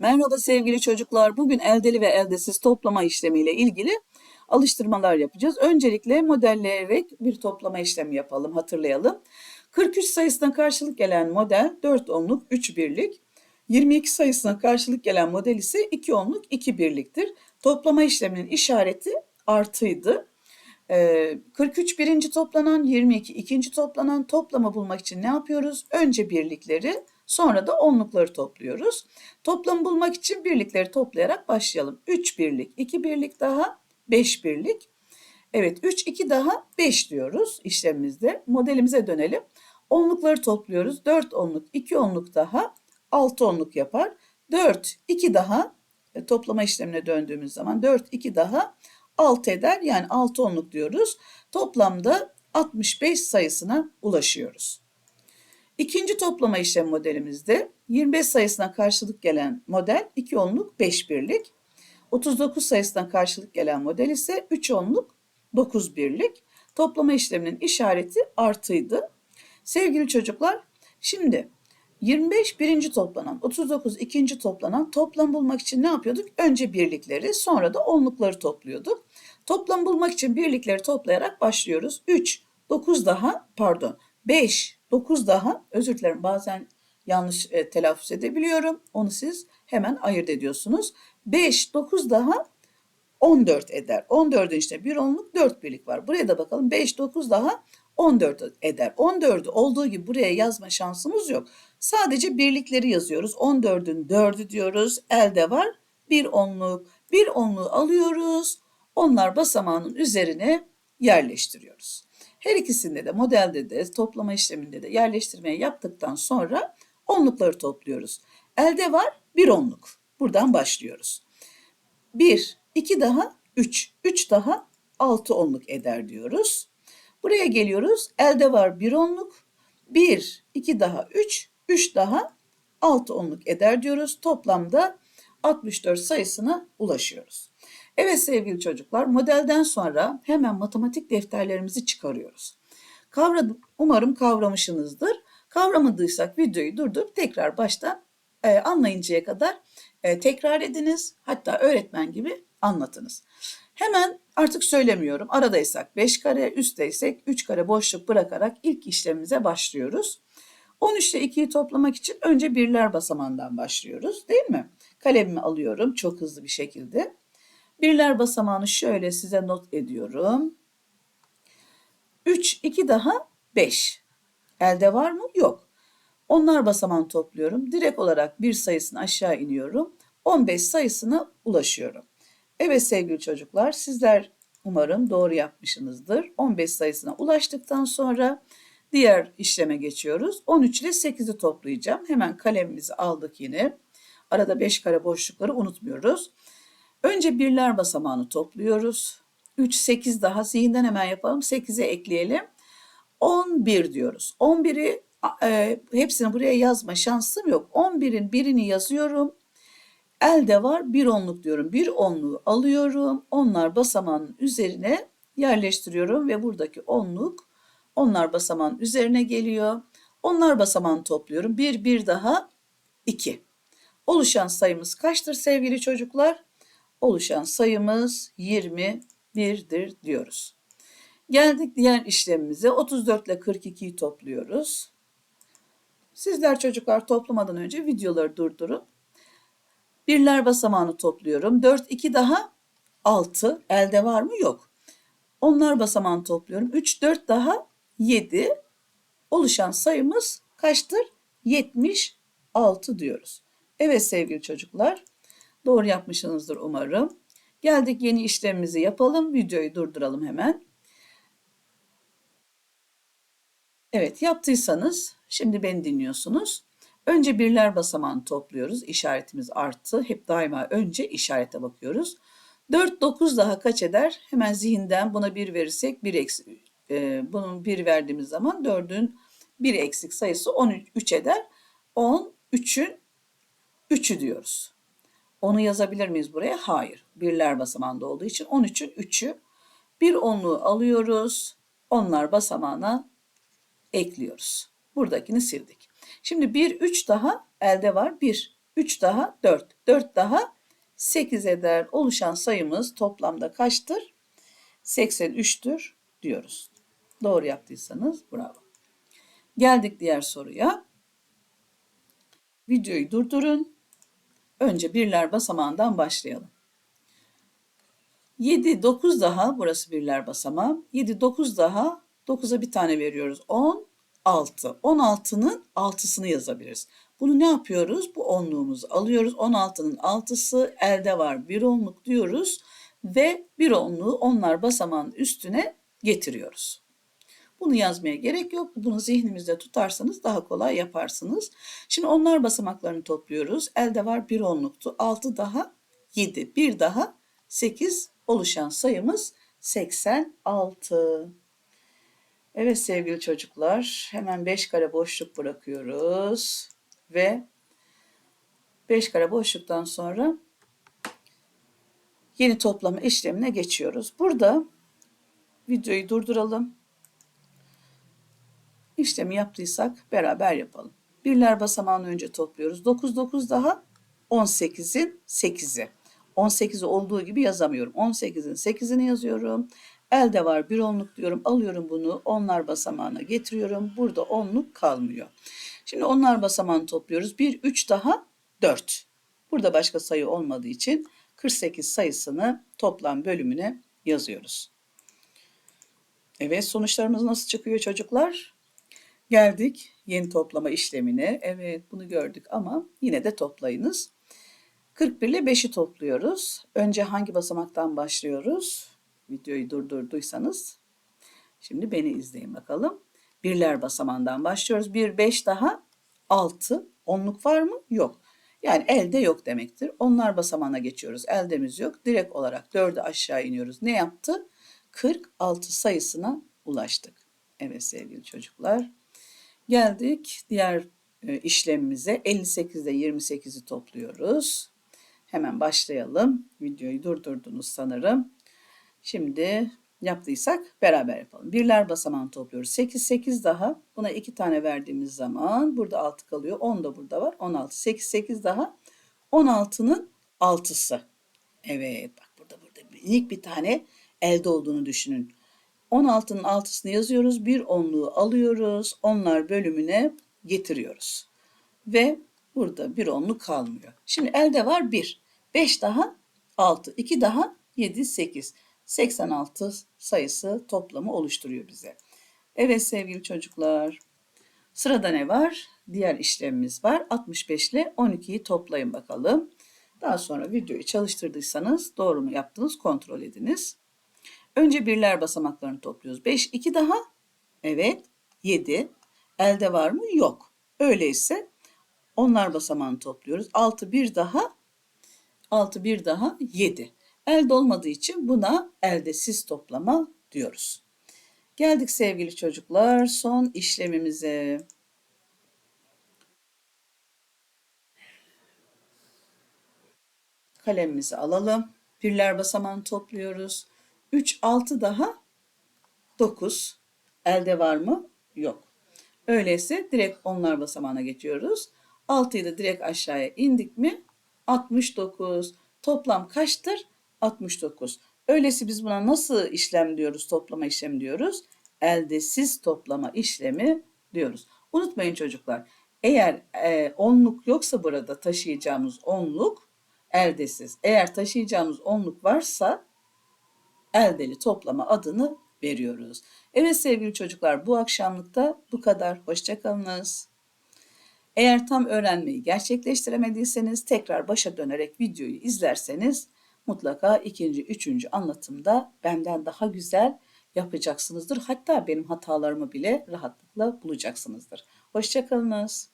Merhaba sevgili çocuklar. Bugün eldeli ve eldesiz toplama işlemiyle ilgili alıştırmalar yapacağız. Öncelikle modelleyerek bir toplama işlemi yapalım, hatırlayalım. 43 sayısına karşılık gelen model 4 onluk 3 birlik. 22 sayısına karşılık gelen model ise 2 onluk 2 birliktir. Toplama işleminin işareti artıydı. Ee, 43 birinci toplanan, 22 ikinci toplanan toplamı bulmak için ne yapıyoruz? Önce birlikleri, sonra da onlukları topluyoruz. Toplamı bulmak için birlikleri toplayarak başlayalım. 3 birlik, 2 birlik daha, 5 birlik. Evet 3, 2 daha 5 diyoruz işlemimizde. Modelimize dönelim. Onlukları topluyoruz. 4 onluk, 2 onluk daha 6 onluk yapar. 4, 2 daha e, toplama işlemine döndüğümüz zaman 4, 2 daha 6 eder. Yani 6 onluk diyoruz. Toplamda 65 sayısına ulaşıyoruz. İkinci toplama işlem modelimizde 25 sayısına karşılık gelen model 2 onluk 5 birlik. 39 sayısına karşılık gelen model ise 3 onluk 9 birlik. Toplama işleminin işareti artıydı. Sevgili çocuklar, şimdi 25 birinci toplanan, 39 ikinci toplanan toplam bulmak için ne yapıyorduk? Önce birlikleri, sonra da onlukları topluyorduk. Toplam bulmak için birlikleri toplayarak başlıyoruz. 3, 9 daha, pardon, 5, 9 daha, özür dilerim bazen yanlış e, telaffuz edebiliyorum. Onu siz hemen ayırt ediyorsunuz. 5, 9 daha 14 eder. 14'ün işte bir onluk 4 birlik var. Buraya da bakalım 5, 9 daha 14 eder. 14'ü olduğu gibi buraya yazma şansımız yok. Sadece birlikleri yazıyoruz. 14'ün 4'ü diyoruz. Elde var bir onluk. Bir onluğu alıyoruz. Onlar basamağının üzerine yerleştiriyoruz. Her ikisinde de modelde de toplama işleminde de yerleştirmeyi yaptıktan sonra onlukları topluyoruz. Elde var bir onluk. Buradan başlıyoruz. 1, 2 daha 3, 3 daha 6 onluk eder diyoruz. Buraya geliyoruz. Elde var bir onluk. 1, 2 daha 3, 3 daha 6 onluk eder diyoruz. Toplamda 64 sayısına ulaşıyoruz. Evet sevgili çocuklar, modelden sonra hemen matematik defterlerimizi çıkarıyoruz. Kavradım, umarım kavramışsınızdır. Kavramadıysak videoyu durdurup tekrar baştan e, anlayıncaya kadar e, tekrar ediniz. Hatta öğretmen gibi anlatınız. Hemen artık söylemiyorum. Aradaysak 5 kare, üstteysek 3 kare boşluk bırakarak ilk işlemimize başlıyoruz. 13 ile 2'yi toplamak için önce birler basamağından başlıyoruz değil mi? Kalemimi alıyorum çok hızlı bir şekilde. Birler basamağını şöyle size not ediyorum. 3, 2 daha 5. Elde var mı? Yok. Onlar basamağını topluyorum. Direkt olarak bir sayısını aşağı iniyorum. 15 sayısına ulaşıyorum. Evet sevgili çocuklar sizler umarım doğru yapmışsınızdır. 15 sayısına ulaştıktan sonra diğer işleme geçiyoruz. 13 ile 8'i toplayacağım. Hemen kalemimizi aldık yine. Arada 5 kare boşlukları unutmuyoruz. Önce birler basamağını topluyoruz. 3, 8 daha zihinden hemen yapalım. 8'e ekleyelim. 11 diyoruz. 11'i e, hepsini buraya yazma şansım yok. 11'in birini yazıyorum. Elde var bir onluk diyorum. Bir onluğu alıyorum. Onlar basamağının üzerine yerleştiriyorum ve buradaki onluk onlar basamağın üzerine geliyor. Onlar basamağını topluyorum. Bir, bir daha iki. Oluşan sayımız kaçtır sevgili çocuklar? Oluşan sayımız 21'dir diyoruz. Geldik diğer işlemimize. 34 ile 42'yi topluyoruz. Sizler çocuklar toplamadan önce videoları durdurun. Birler basamağını topluyorum. 4, 2 daha 6. Elde var mı? Yok. Onlar basamağını topluyorum. 3, 4 daha 7. Oluşan sayımız kaçtır? 76 diyoruz. Evet sevgili çocuklar. Doğru yapmışsınızdır umarım. Geldik yeni işlemimizi yapalım. Videoyu durduralım hemen. Evet yaptıysanız şimdi beni dinliyorsunuz. Önce birler basamağını topluyoruz. İşaretimiz arttı. Hep daima önce işarete bakıyoruz. 4, 9 daha kaç eder? Hemen zihinden buna 1 verirsek 1 eksi, e, bunun 1 verdiğimiz zaman 4'ün 1 eksik sayısı 13 eder. 10, 3'ün 3'ü diyoruz. Onu yazabilir miyiz buraya? Hayır. Birler basamağında olduğu için 13'ün 3'ü. Bir onluğu alıyoruz. Onlar basamağına ekliyoruz. Buradakini sildik. Şimdi 1, 3 daha elde var. 1. 3 daha 4. 4 daha 8 eder. Oluşan sayımız toplamda kaçtır? 83'tür diyoruz. Doğru yaptıysanız bravo. Geldik diğer soruya. Videoyu durdurun. Önce birler basamağından başlayalım. 7, 9 daha, burası birler basamağı. 7, 9 daha, 9'a bir tane veriyoruz. 10, 6. 16'nın 6'sını yazabiliriz. Bunu ne yapıyoruz? Bu onluğumuzu alıyoruz. 16'nın 6'sı elde var. Bir onluk diyoruz ve bir onluğu onlar basamağın üstüne getiriyoruz. Bunu yazmaya gerek yok. Bunu zihnimizde tutarsanız daha kolay yaparsınız. Şimdi onlar basamaklarını topluyoruz. Elde var bir onluktu. 6 daha 7. Bir daha 8 oluşan sayımız 86. Evet sevgili çocuklar hemen 5 kare boşluk bırakıyoruz. Ve 5 kare boşluktan sonra yeni toplama işlemine geçiyoruz. Burada videoyu durduralım. İşlemi yaptıysak beraber yapalım. Birler basamağını önce topluyoruz. 9 9 daha 18'in 8'i. 18'i olduğu gibi yazamıyorum. 18'in 8'ini yazıyorum. Elde var bir onluk diyorum. Alıyorum bunu onlar basamağına getiriyorum. Burada onluk kalmıyor. Şimdi onlar basamağını topluyoruz. 1, 3 daha 4. Burada başka sayı olmadığı için 48 sayısını toplam bölümüne yazıyoruz. Evet sonuçlarımız nasıl çıkıyor çocuklar? Geldik yeni toplama işlemine. Evet bunu gördük ama yine de toplayınız. 41 ile 5'i topluyoruz. Önce hangi basamaktan başlıyoruz? Videoyu durdurduysanız. Şimdi beni izleyin bakalım. Birler basamağından başlıyoruz. 1, 5 daha 6. Onluk var mı? Yok. Yani elde yok demektir. Onlar basamağına geçiyoruz. Eldemiz yok. Direkt olarak 4'ü aşağı iniyoruz. Ne yaptı? 46 sayısına ulaştık. Evet sevgili çocuklar. Geldik diğer e, işlemimize. 58 ile 28'i topluyoruz. Hemen başlayalım. Videoyu durdurdunuz sanırım. Şimdi yaptıysak beraber yapalım. Birler basamağını topluyoruz. 8, 8 daha. Buna 2 tane verdiğimiz zaman burada 6 kalıyor. 10 da burada var. 16. 8, 8 daha. 16'nın 6'sı. Evet bak burada burada minik bir tane elde olduğunu düşünün. 16'nın 6'sını yazıyoruz. Bir onluğu alıyoruz. Onlar bölümüne getiriyoruz. Ve burada bir onluk kalmıyor. Şimdi elde var 1. 5 daha 6. 2 daha 7, 8. 86 sayısı toplamı oluşturuyor bize. Evet sevgili çocuklar. Sırada ne var? Diğer işlemimiz var. 65 ile 12'yi toplayın bakalım. Daha sonra videoyu çalıştırdıysanız doğru mu yaptınız kontrol ediniz. Önce birler basamaklarını topluyoruz. 5, 2 daha. Evet. 7. Elde var mı? Yok. Öyleyse onlar basamağını topluyoruz. 6, 1 daha. 6, 1 daha. 7. Elde olmadığı için buna eldesiz toplama diyoruz. Geldik sevgili çocuklar son işlemimize. Kalemimizi alalım. Birler basamağını topluyoruz. 3, 6 daha 9. Elde var mı? Yok. Öyleyse direkt onlar basamağına geçiyoruz. 6'yı da direkt aşağıya indik mi? 69. Toplam kaçtır? 69. Öyleyse biz buna nasıl işlem diyoruz? Toplama işlemi diyoruz. Eldesiz toplama işlemi diyoruz. Unutmayın çocuklar. Eğer e, onluk yoksa burada taşıyacağımız onluk eldesiz. Eğer taşıyacağımız onluk varsa eldeli toplama adını veriyoruz. Evet sevgili çocuklar bu akşamlıkta bu kadar. Hoşçakalınız. Eğer tam öğrenmeyi gerçekleştiremediyseniz tekrar başa dönerek videoyu izlerseniz mutlaka ikinci, üçüncü anlatımda benden daha güzel yapacaksınızdır. Hatta benim hatalarımı bile rahatlıkla bulacaksınızdır. Hoşçakalınız.